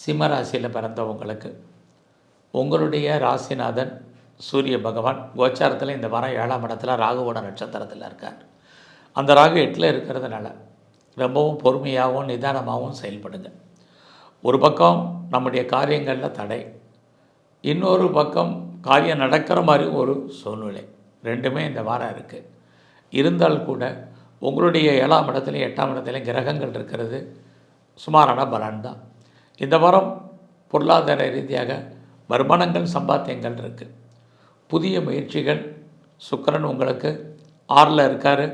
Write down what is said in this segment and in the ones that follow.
சிம்ம ராசியில் பிறந்தவங்களுக்கு உங்களுடைய ராசிநாதன் சூரிய பகவான் கோச்சாரத்தில் இந்த வாரம் ஏழாம் இடத்துல ராகுவோட நட்சத்திரத்தில் இருக்கார். அந்த ராகு எட்டில் இருக்கிறதுனால ரொம்பவும் பொறுமையாகவும் நிதானமாகவும் செயல்படுங்க. ஒரு பக்கம் நம்முடைய காரியங்களில் தடை இன்னொரு பக்கம் காரியம் நடக்கிற மாதிரி ஒரு சூழ்நிலை ரெண்டுமே இந்த வாரம் இருக்குது இருந்தால் கூட உங்களுடைய ஏழாம் இடத்துலையும் எட்டாம் இடத்துலையும் கிரகங்கள் இருக்கிறது சுமாரான பலன் தான் இந்த வாரம் பொருளாதார ரீதியாக வருமானங்கள் சம்பாத்தியங்கள் இருக்குது புதிய முயற்சிகள். சுக்கிரன் உங்களுக்கு ஆறில் இருக்கார்.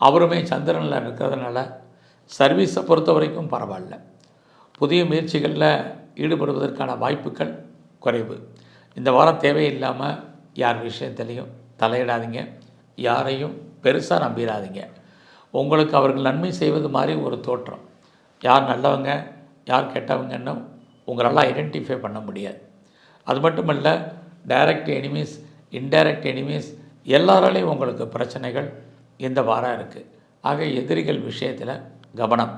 அவருமே சந்திரனில் இருக்கிறதுனால சர்வீஸை பொறுத்த வரைக்கும் பரவாயில்ல. புதிய முயற்சிகளில் ஈடுபடுவதற்கான வாய்ப்புகள் குறைவு. இந்த வாரம் தேவையில்லாமல் யார் விஷயத்துலையும் தலையிடாதீங்க. யாரையும் பெருசாக நம்பிடாதீங்க உங்களுக்கு அவர்கள் நன்மை செய்வது மாதிரி ஒரு தோற்றம். யார் நல்லவங்க யார் கெட்டவங்கன்னு உங்களால் ஐடென்டிஃபை பண்ண முடியாது. அது மட்டும் இல்லை டைரக்ட் எனிமீஸ் இன்டைரக்ட் எனிமீஸ் எல்லாராலையும் உங்களுக்கு பிரச்சனைகள் இந்த வாரம் இருக்குது ஆக எதிரிகள் விஷயத்தில் கவனம்.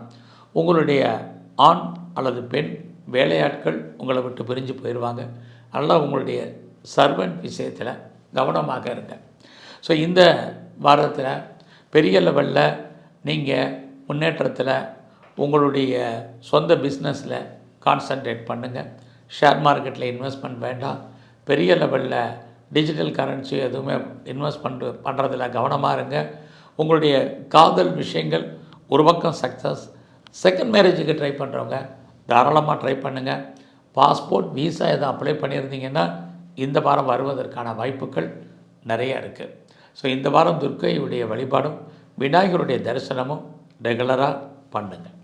உங்களுடைய ஆண் அல்லது பெண் வேலையாட்கள் உங்களை விட்டு பிரிஞ்சு போயிடுவாங்க அதனால் உங்களுடைய சர்வன்ட் விஷயத்தில் கவனமாக இருங்க. ஸோ இந்த வாரத்தில் பெரிய லெவலில் நீங்கள் முன்னேற்றத்தில் உங்களுடைய சொந்த பிஸ்னஸில் கான்சன்ட்ரேட் பண்ணுங்கள் ஷேர் மார்க்கெட்டில் இன்வெஸ்ட்மெண்ட் வேண்டாம். பெரிய லெவலில் டிஜிட்டல் கரன்சி எதுவுமே இன்வெஸ்ட் பண்ணு பண்ணுறதுல கவனமாக இருங்க. உங்களுடைய காதல் விஷயங்கள் ஒரு பக்கம் சக்ஸஸ் செகண்ட் மேரேஜுக்கு ட்ரை பண்ணுறவங்க தாராளமாக ட்ரை பண்ணுங்கள் பாஸ்போர்ட் விசா எதுவும் அப்ளை பண்ணியிருந்தீங்கன்னா இந்த வாரம் வருவதற்கான வாய்ப்புகள் நிறைய இருக்குது ஸோ இந்த வாரம் துர்க்கையுடைய வழிபாடும் விநாயகருடைய தரிசனமும் ரெகுலராக பண்ணுங்கள்